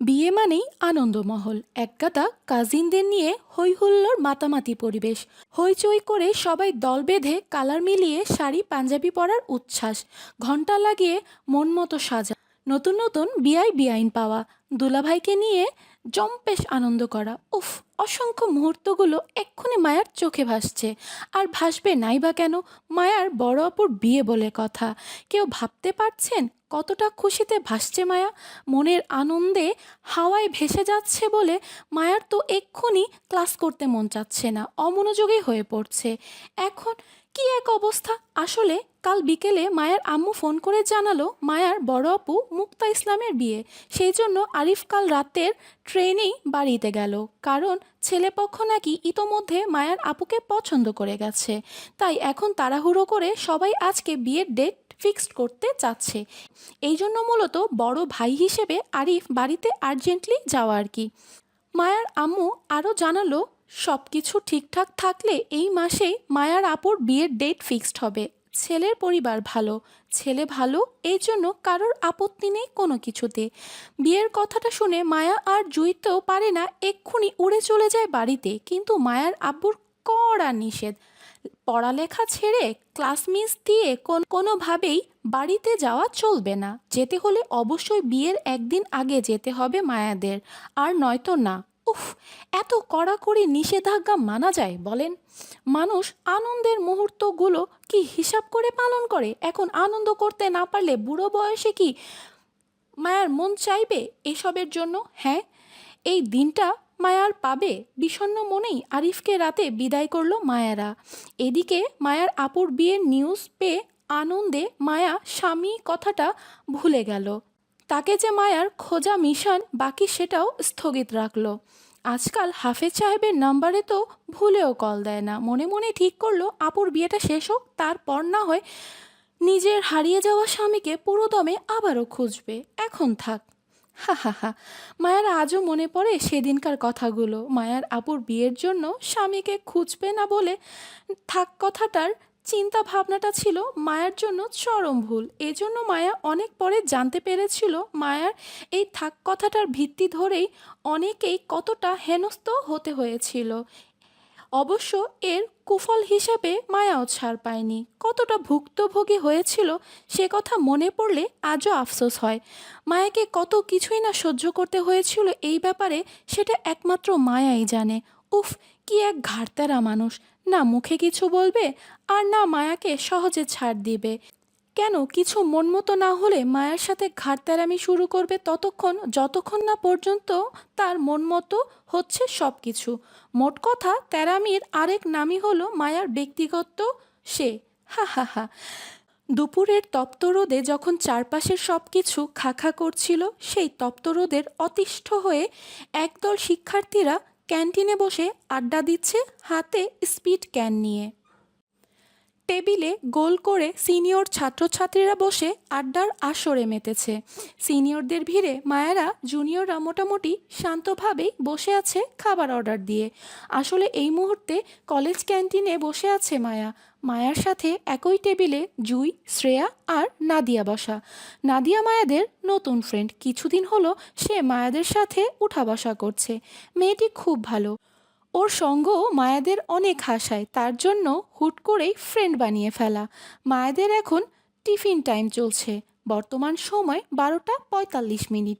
বিয়ে মানেই আনন্দমহল। একগাদা কাজিনদের নিয়ে হৈহুল্লোর মাতামাতি পরিবেশ। হইচই করে সবাই দল বেঁধে কালার মিলিয়ে শাড়ি পাঞ্জাবি পরার উচ্ছ্বাস। ঘণ্টা লাগিয়ে মন মতো সাজা। নতুন নতুন বিআই বিআইন পাওয়া। দুলাভাইকে নিয়ে জম্পেশ আনন্দ করা। উফ, অসংখ্য মুহূর্তগুলো এক্ষুনি মায়ার চোখে ভাসছে। আর ভাসবে নাই বা কেন? মায়ার বড় অপুর বিয়ে বলে কথা। কেউ ভাবতে পারছেন কতটা খুশিতে ভাসছে মায়া? মনের আনন্দে হাওয়ায় ভেসে যাচ্ছে বলে মায়ার তো এক্ষুনি ক্লাস করতে মন চাচ্ছে না, অমনোযোগী হয়ে পড়ছে। এখন কি এক অবস্থা? আসলে কাল বিকেলে মায়ার আম্মু ফোন করে জানালো মায়ার বড় আপু মুক্তা ইসলামের বিয়ে। সেই জন্য আরিফ কাল রাতের ট্রেনেই বাড়িতে গেল। কারণ ছেলেপক্ষ নাকি ইতোমধ্যে মায়ার আপুকে পছন্দ করে গেছে। তাই এখন তাড়াহুড়ো করে সবাই আজকে বিয়ের ডেট ফিক্সড করতে চাচ্ছে। এই জন্য মূলত বড় ভাই হিসেবে আরিফ বাড়িতে আর্জেন্টলি যাওয়া আর কি। মায়ার আম্মু আরও জানালো সব কিছু ঠিকঠাক থাকলে এই মাসেই মায়ার আপুর বিয়ের ডেট ফিক্সড হবে। ছেলের পরিবার ভালো, ছেলে ভালো, এই জন্য কারোর আপত্তি নেই কোনো কিছুতে। বিয়ের কথাটা শুনে মায়া আর জুইতেও পারে না, এক্ষুনি উড়ে চলে যায় বাড়িতে। কিন্তু মায়ার আব্বুর কড়া নিষেধ। পড়ালেখা ছেড়ে ক্লাস মিস দিয়ে কোন, কোনোভাবেই বাড়িতে যাওয়া চলবে না। যেতে হলে অবশ্যই বিয়ের একদিন আগে যেতে হবে মায়াদের, আর নয়তো না। উফ, এত কড়াকড়ি নিষেধাজ্ঞা মানা যায়, বলেন। মানুষ আনন্দের মুহূর্তগুলো কি হিসাব করে পালন করে? এখন আনন্দ করতে না পারলে বুড়ো বয়সে কি মায়ার মন চাইবে এসবের জন্য? হ্যাঁ এই দিনটা মায়ার পাবে, বিষণ্ণ মনেই আরিফকে রাতে বিদায় করল মায়ারা। এদিকে মায়ার আপুর বিয়ের নিউজ পেয়ে আনন্দে মায়া স্বামী কথাটা ভুলে গেল। তাকে যে মায়ার খোঁজা মিশন, বাকি সেটাও স্থগিত রাখল। আজকাল হাফেজ সাহেবের নাম্বারে তো ভুলেও কল দেয় না। মনে মনে ঠিক করল, আপুর বিয়েটা শেষ হোক, তারপর না হয় নিজের হারিয়ে যাওয়া স্বামীকে পুরোদমে আবারও খুঁজবে। এখন থাক। হা হা হা। মায়ার আজও মনে পড়ে সেদিনকার কথাগুলো। মায়ার আপুর বিয়ের জন্য স্বামীকে খুঁজবে না বলে থাক কথাটার চিন্তা ভাবনাটা ছিল মায়ার জন্য চরম ভুল। এজন্য মায়া অনেক পরে জানতে পেরেছিল মায়ার এই থাক কথাটার ভিত্তি ধরেই অনেকেই কতটা হেনস্থ হতে হয়েছিল। অবশ্য এর কুফল হিসাবে মায়াও ছাড় পায়নি। কতটা ভুক্তভোগী হয়েছিল সে কথা মনে পড়লে আজও আফসোস হয়। মায়াকে কত কিছুই না সহ্য করতে হয়েছিল এই ব্যাপারে সেটা একমাত্র মায়াই জানে। উফ, কি এক ঘাড়তেরা মানুষ। না মুখে কিছু বলবে আর না মায়াকে সহজে ছাড় দিবে। কেন কিছু মন মতো না হলে মায়ের সাথে ঘাড়তেরামি শুরু করবে ততক্ষণ, যতক্ষণ না পর্যন্ত তার মন মতো হচ্ছে সব কিছু মোট কথা, তেরামির আরেক নামই হলো মায়ার ব্যক্তিগত সে। হা হা হা। দুপুরের তপ্ত রোদে যখন চারপাশের সব কিছু খাখা করছিল, সেই তপ্ত রোদের অতিষ্ঠ হয়ে একদল শিক্ষার্থীরা ক্যান্টিনে বসে আড্ডা দিচ্ছে হাতে স্পিড ক্যান নিয়ে। টেবিলে গোল করে সিনিয়র ছাত্রছাত্রীরা বসে আড্ডার আসরে মেতেছে। সিনিয়রদের ভিড়ে মায়েরা, জুনিয়ররা মোটামুটি শান্তভাবেই বসে আছে খাবার অর্ডার দিয়ে। আসলে এই মুহূর্তে কলেজ ক্যান্টিনে বসে আছে মায়া। মায়ার সাথে একই টেবিলে জুই, শ্রেয়া আর নাদিয়া বসা। নাদিয়া মায়াদের নতুন ফ্রেন্ড কিছুদিন হলো সে মায়াদের সাথে উঠা বসা করছে। মেয়েটি খুব ভালো। ওর সঙ্গ মায়াদের অনেক হাসায়, তার জন্য হুট করেই ফ্রেন্ড বানিয়ে ফেলা। মায়াদের এখন টিফিন টাইম চলছে। বর্তমান সময় বারোটা পঁয়তাল্লিশ মিনিট।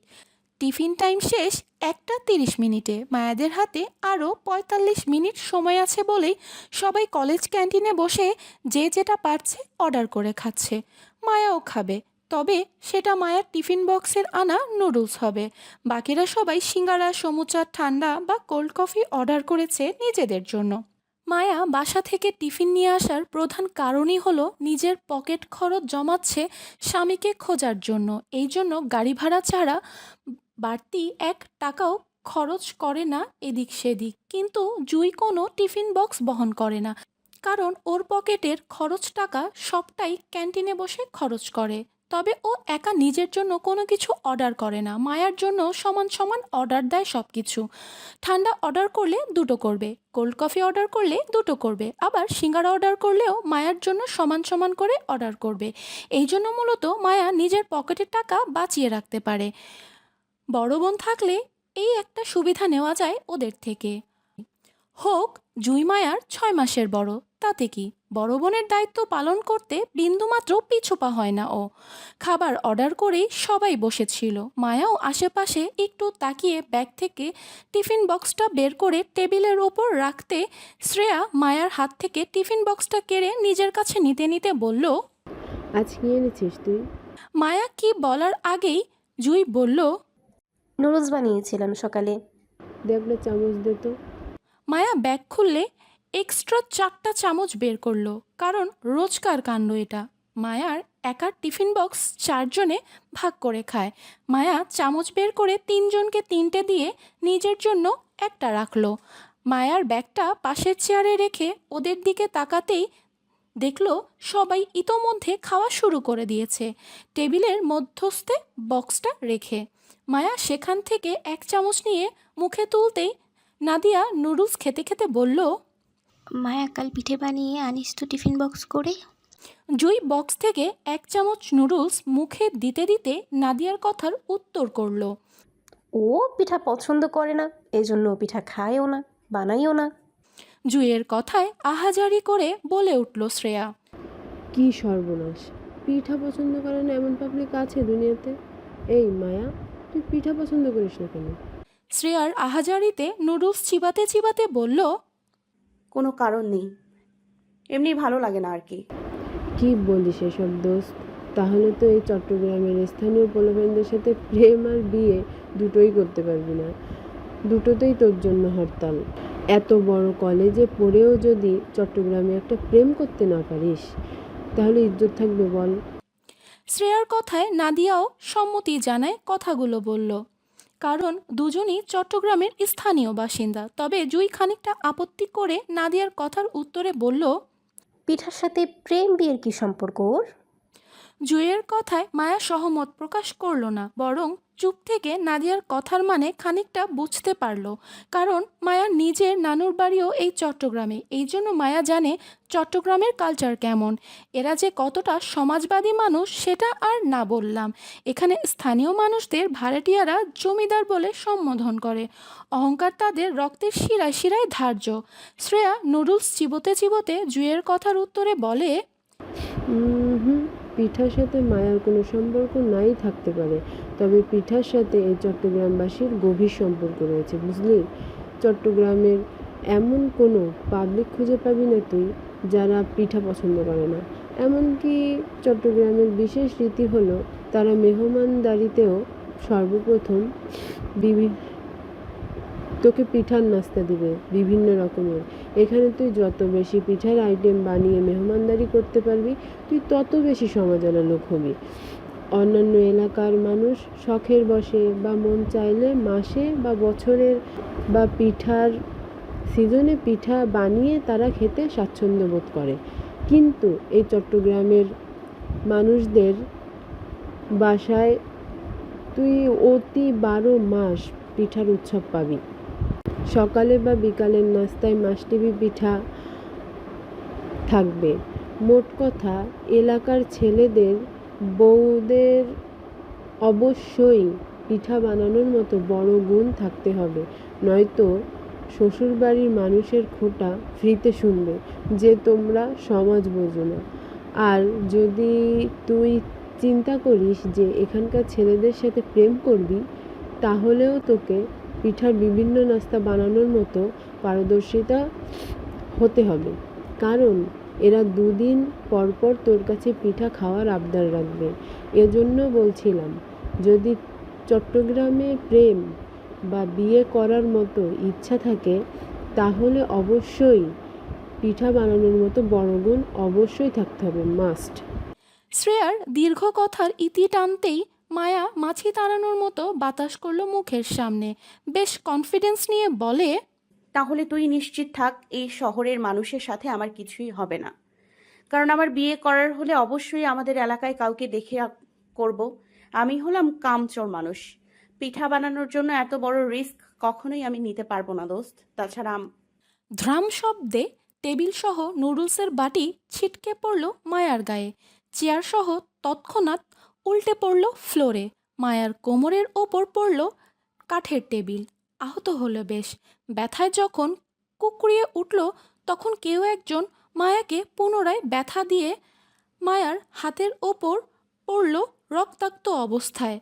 টিফিন টাইম শেষ একটা তিরিশ মিনিটে। মায়াদের হাতে আরও পঁয়তাল্লিশ মিনিট সময় আছে বলেই সবাই কলেজ ক্যান্টিনে বসে যে যেটা পারছে অর্ডার করে খাচ্ছে। মায়াও খাবে। তবে সেটা মায়ার টিফিন বক্সের আনা নুডলস হবে। বাকিরা সবাই সিঙ্গারা, সমুচা, ঠান্ডা বা কোল্ড কফি অর্ডার করেছে নিজেদের জন্য। মায়া বাসা থেকে টিফিন নিয়ে আসার প্রধান কারণই হলো নিজের পকেট খরচ জমাচ্ছে স্বামীকে খোঁজার জন্য। এই জন্য গাড়ি ভাড়া ছাড়া বাড়তি এক টাকাও খরচ করে না এদিক সেদিক। কিন্তু জুই কোনো টিফিন বক্স বহন করে না। কারণ ওর পকেটের খরচ টাকা সবটাই ক্যান্টিনে বসে খরচ করে। তবে ও একা নিজের জন্য কোনো কিছু অর্ডার করে না। মায়ার জন্য সমান সমান অর্ডার দেয় সব কিছু ঠান্ডা অর্ডার করলে দুটো করবে কোল্ড কফি অর্ডার করলে দুটো করবে, আবার সিঙ্গারা অর্ডার করলেও মায়ার জন্য সমান সমান করে অর্ডার করবে। এই জন্য মূলত মায়া নিজের পকেটের টাকা বাঁচিয়ে রাখতে পারে। বড় বোন থাকলে এই একটা সুবিধা নেওয়া যায় ওদের থেকে। হোক জুই মায়ার ছয় মাসের বড়। তাতে কি? বড় বোনের দায়িত্ব পালন করতে বিন্দুমাত্র পিছুপা হয় না ও। খাবার অর্ডার করেই সবাই বসেছিল। মায়াও আশেপাশে একটু তাকিয়ে ব্যাগ থেকে টিফিন বক্সটা বের করে টেবিলের ওপর রাখতে শ্রেয়া মায়ার হাত থেকে টিফিন বক্সটা কেড়ে নিজের কাছে নিতে নিতে বলল আজ কি এনেছিস তুই? মায়া কি বলার আগেই জুই বলল নুডলস বানিয়েছিলাম সকালে। দেখ না চামচ দে তো। মায়া ব্যাগ খুললে এক্সট্রা চারটা চামচ বের করল, কারণ রোজকার কাণ্ড এটা। মায়ার একার টিফিন বক্স চারজনে ভাগ করে খায়। মায়া চামচ বের করে তিনজনকে তিনটে দিয়ে নিজের জন্য একটা রাখল। মায়ার ব্যাগটা পাশের চেয়ারে রেখে ওদের দিকে তাকাতেই দেখল সবাই ইতোমধ্যে খাওয়া শুরু করে দিয়েছে। টেবিলের মধ্যস্থে বক্সটা রেখে। মায়া সেখান থেকে এক চামচ নিয়ে মুখে তুলতেই নাদিয়া নুডলস খেতে খেতে বলল মায়া কাল পিঠে বানিয়ে আনিস তো টিফিন বক্স করে। জুই বক্স থেকে এক চামচ নুডলস মুখে দিতে দিতে নাদিয়ার কথার উত্তর করল। ও পিঠা পছন্দ করে না এই জন্য ও পিঠা খায়ও না বানাইও না। জুইয়ের কথায় আহাজারি করে বলে উঠল শ্রেয়া। কি সর্বনাশ পিঠা পছন্দ করে না এমন পাবলিক আছে দুনিয়াতে? এই মায়া তুই পিঠা পছন্দ করিস না কেন? শ্রেয়ার আহাজারিতে নুডলস চিবাতে চিবাতে বলল কোনো কারণ নেই। এমনি ভালো লাগে না আর কি। কি বলিস এসব দোস্ত? তাহলে তো এই চট্টগ্রামের স্থানীয় পোলাপেনদের সাথে প্রেম আর বিয়ে দুটোই করতে পারবি না। দুটোতেই তোর জন্য হরতাল। এত বড় কলেজে পড়েও যদি চট্টগ্রামে একটা প্রেম করতে না পারিস তাহলে ইজ্জত থাকবে বল। শ্রেয়ার কথায় নাদিয়াও সম্মতি জানায় কথাগুলো বলল। কারণ দুজনই চট্টগ্রামের স্থানীয় বাসিন্দা। তবে জুই খানিকটা আপত্তি করে নাদিয়ার কথার উত্তরে বলল পিঠার সাথে প্রেম বিয়ের কি সম্পর্ক ওর? জুয়ের কথায় মায়া সহমত প্রকাশ করল না বরং চুপ থেকে নাদিয়ার কথার মানে খানিকটা বুঝতে পারল, কারণ মায়া নিজের নানুর বাড়িও এই চট্টগ্রামে। এই জন্য মায়া জানে চট্টগ্রামের কালচার কেমন। এরা যে কতটা সমাজবাদী মানুষ, সেটা আর না বললাম। এখানে স্থানীয় মানুষদের ভাড়াটিয়ারা জমিদার বলে সম্বোধন করে। অহংকার তাদের রক্তের শিরায় শিরায় ধার্য। শ্রেয়া নুডলস চিবোতে চিবোতে জুয়ের কথার উত্তরে বলে পিঠার সাথে মায়ার কোনো সম্পর্ক নাই থাকতে পারে। তবে পিঠার সাথে এই চট্টগ্রামবাসীর গভীর সম্পর্ক রয়েছে, বুঝলি? চট্টগ্রামের এমন কোনো পাবলিক খুঁজে পাবি না তুই, যারা পিঠা পছন্দ করে না। এমনকি চট্টগ্রামের বিশেষ রীতি হলো, তারা মেহমানদারিতেও সর্বপ্রথম বিভিন্ন তোকে পিঠার নাস্তা দিবে, বিভিন্ন রকমের। এখানে তুই যত বেশি পিঠার আইটেম বানিয়ে মেহমানদারি করতে পারবি, তুই তত বেশি সমাজনা লোক হবি। অন্যান্য এলাকার মানুষ শখের বসে বা মন চাইলে মাসে বা বছরের বা পিঠার সিজনে পিঠা বানিয়ে তারা খেতে স্বাচ্ছন্দ্য বোধ করে। কিন্তু এই চট্টগ্রামের মানুষদের বাসায় তুই অতি বারো মাস পিঠার উৎসব পাবি। সকালে বা বিকালের নাস্তায় মাসটিবি পিঠা থাকবে। মোট কথা, এলাকার ছেলেদের, বউদের অবশ্যই পিঠা বানানোর মতো বড় গুণ থাকতে হবে। নয়তো শ্বশুরবাড়ির মানুষের খোটা ফ্রিতে শুনবে যে তোমরা সমাজ বোঝো না। আর যদি তুই চিন্তা করিস যে এখানকার ছেলেদের সাথে প্রেম করবি, তাহলেও তোকে পিঠার বিভিন্ন নাস্তা বানানোর মতো পারদর্শিতা হতে হবে। কারণ, এরা দুদিন পরপর তোর কাছে পিঠা খাওয়ার আবদার রাখবে। এজন্য বলছিলাম, যদি চট্টগ্রামে প্রেম বা বিয়ে করার মতো ইচ্ছা থাকে, তাহলে অবশ্যই পিঠা বানানোর মতো বড় গুণ অবশ্যই থাকতে হবে, মাস্ট। শ্রেয়ার দীর্ঘ কথার ইতি টানতেই মায়া মাছি তাড়ানোর মতো বাতাস করল মুখের সামনে। বেশ কনফিডেন্স নিয়ে বলে তাহলে তুই নিশ্চিত থাক এই শহরের মানুষের সাথে আমার কিছুই হবে না। কারণ আমার বিয়ে করার হলে অবশ্যই আমাদের এলাকায় কাউকে দেখে করব। আমি হলাম কামচোর মানুষ। পিঠা বানানোর জন্য এত বড় রিস্ক কখনোই আমি নিতে পারব না দোস্ত। তাছাড়া ধ্রাম শব্দে টেবিল সহ নুডলসের বাটি ছিটকে পড়ল মায়ার গায়ে। চেয়ার সহ তৎক্ষণাৎ উল্টে পড়ল ফ্লোরে। মায়ার কোমরের ওপর পড়ল কাঠের টেবিল। আহত হলো বেশ। ব্যথায় যখন কুকড়িয়ে উঠল, তখন কেউ একজন মায়াকে পুনরায় ব্যথা দিয়ে মায়ার হাতের ওপর পড়ল রক্তাক্ত অবস্থায়।